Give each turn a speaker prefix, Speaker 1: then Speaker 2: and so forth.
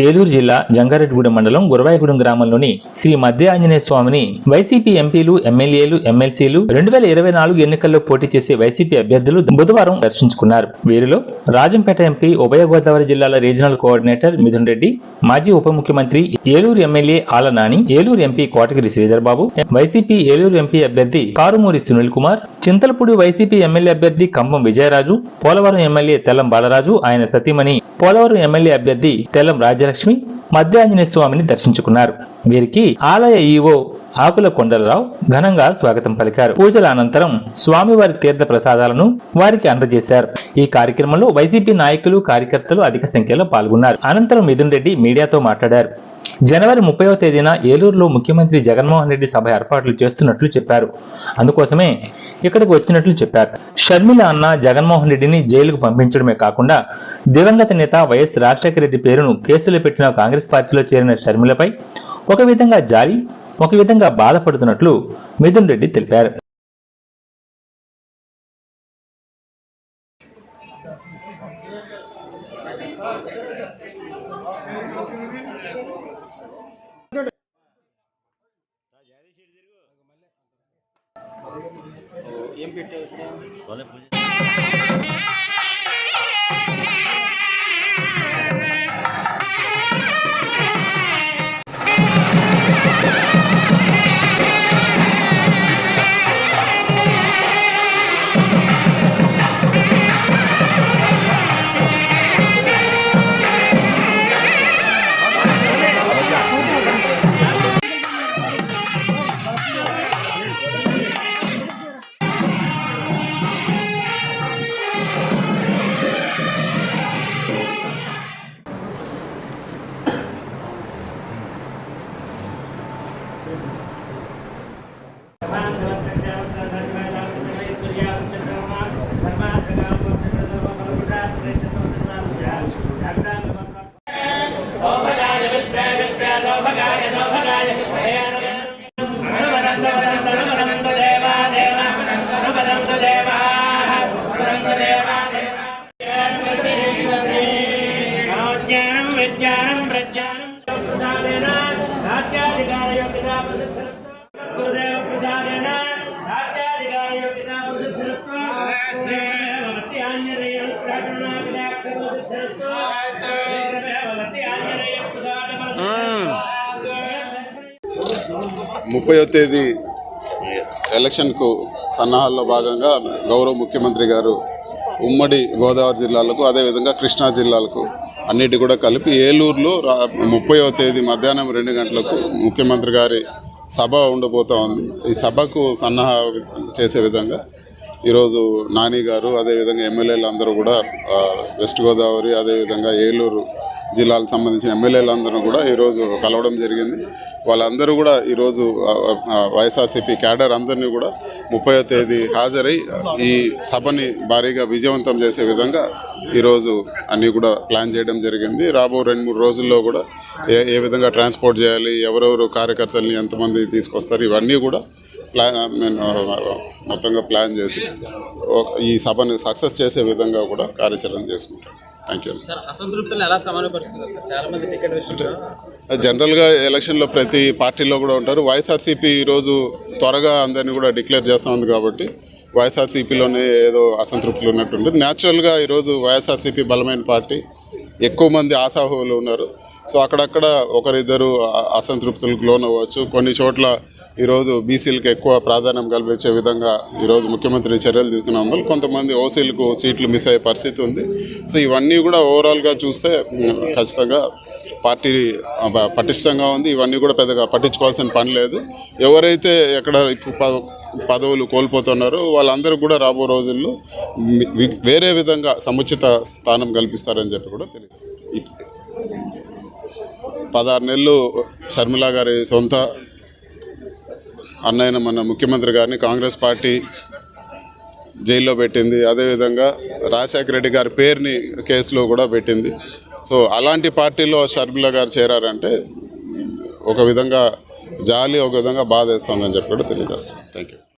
Speaker 1: ఏలూరు జిల్లా జంగారెడ్డిగూడెం మండలం గురవాయగూడెం గ్రామంలోని శ్రీ మధ్య ఆంజనేయ స్వామిని వైసీపీ ఎంపీలు ఎమ్మెల్యేలు ఎమ్మెల్సీలు రెండు వేల ఇరవై నాలుగు ఎన్నికల్లో పోటీ చేసే వైసీపీ అభ్యర్థులు బుధవారం దర్శించుకున్నారు. వీరిలో రాజంపేట ఎంపీ ఉభయ గోదావరి జిల్లాల రీజనల్ కోఆర్డినేటర్ మిథున్ రెడ్డి మాజీ ఉప ముఖ్యమంత్రి Eluru MLA Alla Nani Eluru MP Kotagiri Sridhar Babu YCP Eluru MP అభ్యర్థి కారుమూరి సునీల్ కుమార్ చింతలపూడి వైసీపీ ఎమ్మెల్యే అభ్యర్థి కంభం విజయరాజు పోలవరం ఎమ్మెల్యే తెల్లం బాలరాజు ఆయన సతీమణి పోలవరం ఎమ్మెల్యే అభ్యర్థి తెల్లం రాజ్యలక్ష్మి మధ్యాంజనేయ స్వామిని దర్శించుకున్నారు. వీరికి ఆలయ ఈవో ఆకుల కొండలరావు ఘనంగా స్వాగతం పలికారు. పూజల అనంతరం స్వామివారి తీర్థ ప్రసాదాలను వారికి అందజేశారు. ఈ కార్యక్రమంలో వైసీపీ నాయకులు కార్యకర్తలు అధిక సంఖ్యలో పాల్గొన్నారు. అనంతరం మిథున్ రెడ్డి మీడియాతో మాట్లాడారు. జనవరి ముప్పైవ తేదీన ఏలూరులో ముఖ్యమంత్రి జగన్మోహన్ రెడ్డి సభ ఏర్పాట్లు చేస్తున్నట్లు చెప్పారు. అందుకోసమే ఇక్కడికి వచ్చినట్లు చెప్పారు. షర్మిల అన్న జగన్మోహన్ రెడ్డిని జైలుకు పంపించడమే కాకుండా దివంగత నేత వైఎస్ రాజశేఖర రెడ్డి పేరును కేసులో పెట్టిన కాంగ్రెస్ పార్టీలో చేరిన షర్మిలపై ఒక విధంగా జాలి ఒక విధంగా బాధపడుతున్నట్లు మిథున్ రెడ్డి తెలిపారు.
Speaker 2: జ్ఞానం విజ్ఞానం ప్రజ్ఞానం ప్రసాదేన రాజ్యాధికారయోగ్యతా ప్రసిద్ధిరస్తు గురుదేవ
Speaker 3: ముప్పయో తేదీ ఎలక్షన్కు సన్నాహాల్లో భాగంగా గౌరవ ముఖ్యమంత్రి గారు ఉమ్మడి గోదావరి జిల్లాలకు అదేవిధంగా కృష్ణా జిల్లాలకు అన్నిటి కూడా కలిపి ఏలూరులో రా ముప్పైవ తేదీ మధ్యాహ్నం రెండు గంటలకు ముఖ్యమంత్రి గారి సభ ఉండబోతా ఉంది. ఈ సభకు సన్నాహ చేసే విధంగా ఈరోజు నాని గారు అదేవిధంగా ఎమ్మెల్యేలు అందరూ కూడా వెస్ట్ గోదావరి అదేవిధంగా ఏలూరు జిల్లాలకు సంబంధించిన ఎమ్మెల్యేలు అందరూ కూడా ఈరోజు కలవడం జరిగింది. వాళ్ళందరూ కూడా ఈరోజు వైఎస్ఆర్సీపీ క్యాడర్ అందరినీ కూడా ముప్పై తేదీ హాజరై ఈ సభని భారీగా విజయవంతం చేసే విధంగా ఈరోజు అన్నీ కూడా ప్లాన్ చేయడం జరిగింది. రాబో రెండు మూడు రోజుల్లో కూడా ఏ ఏ విధంగా ట్రాన్స్పోర్ట్ చేయాలి ఎవరెవరు కార్యకర్తల్ని ఎంతమంది తీసుకొస్తారు ఇవన్నీ కూడా ప్లాన్ నేను మొత్తంగా ప్లాన్ చేసి ఈ సభని సక్సెస్ చేసే విధంగా కూడా కార్యాచరణ చేసుకుంటాం. థ్యాంక్ యూ
Speaker 4: అసంతృప్తులను ఎలా సమానపరుస్తున్నారు? చాలా మంది టికెట్
Speaker 3: జనరల్గా ఎలక్షన్లో ప్రతి పార్టీలో కూడా ఉంటారు. వైఎస్ఆర్సీపీ ఈరోజు త్వరగా అందరినీ కూడా డిక్లేర్ చేస్తూ ఉంది కాబట్టి వైఎస్ఆర్సీపీలోనే ఏదో అసంతృప్తులు ఉన్నట్టుంది న్యాచురల్గా ఈరోజు వైఎస్ఆర్సీపీ బలమైన పార్టీ ఎక్కువ మంది ఆశాహువులు ఉన్నారు. సో అక్కడక్కడ ఒకరిద్దరు అసంతృప్తులకు అసంతృప్తులకు లోనవ్వచ్చు. కొన్ని చోట్ల ఈరోజు బీసీలకు ఎక్కువ ప్రాధాన్యం కల్పించే విధంగా ఈరోజు ముఖ్యమంత్రి చర్యలు తీసుకున్నందుకు కొంతమంది ఓసీలకు సీట్లు మిస్ అయ్యే పరిస్థితి ఉంది. సో ఇవన్నీ కూడా ఓవరాల్గా చూస్తే ఖచ్చితంగా పార్టీ పటిష్టంగా ఉంది. ఇవన్నీ కూడా పెద్దగా పట్టించుకోవాల్సిన పని లేదు. ఎవరైతే ఎక్కడ ఇప్పుడు పదవులు కోల్పోతున్నారో వాళ్ళందరూ కూడా రాబో రోజుల్లో వేరే విధంగా సముచిత స్థానం కల్పిస్తారని చెప్పి కూడా తెలియదు పదహారు నెలలు షర్మిల గారి సొంత అన్నయ్యన మన ముఖ్యమంత్రి గారిని కాంగ్రెస్ పార్టీ జైల్లో పెట్టింది. అదేవిధంగా రాజశేఖర రెడ్డి గారి పేరుని కేసులో కూడా పెట్టింది. సో అలాంటి పార్టీలో షర్మిల గారు చేరారంటే ఒక విధంగా జాలి ఒక విధంగా బాధ వేస్తుందని చెప్పి కూడా తెలియజేస్తాను థ్యాంక్ యూ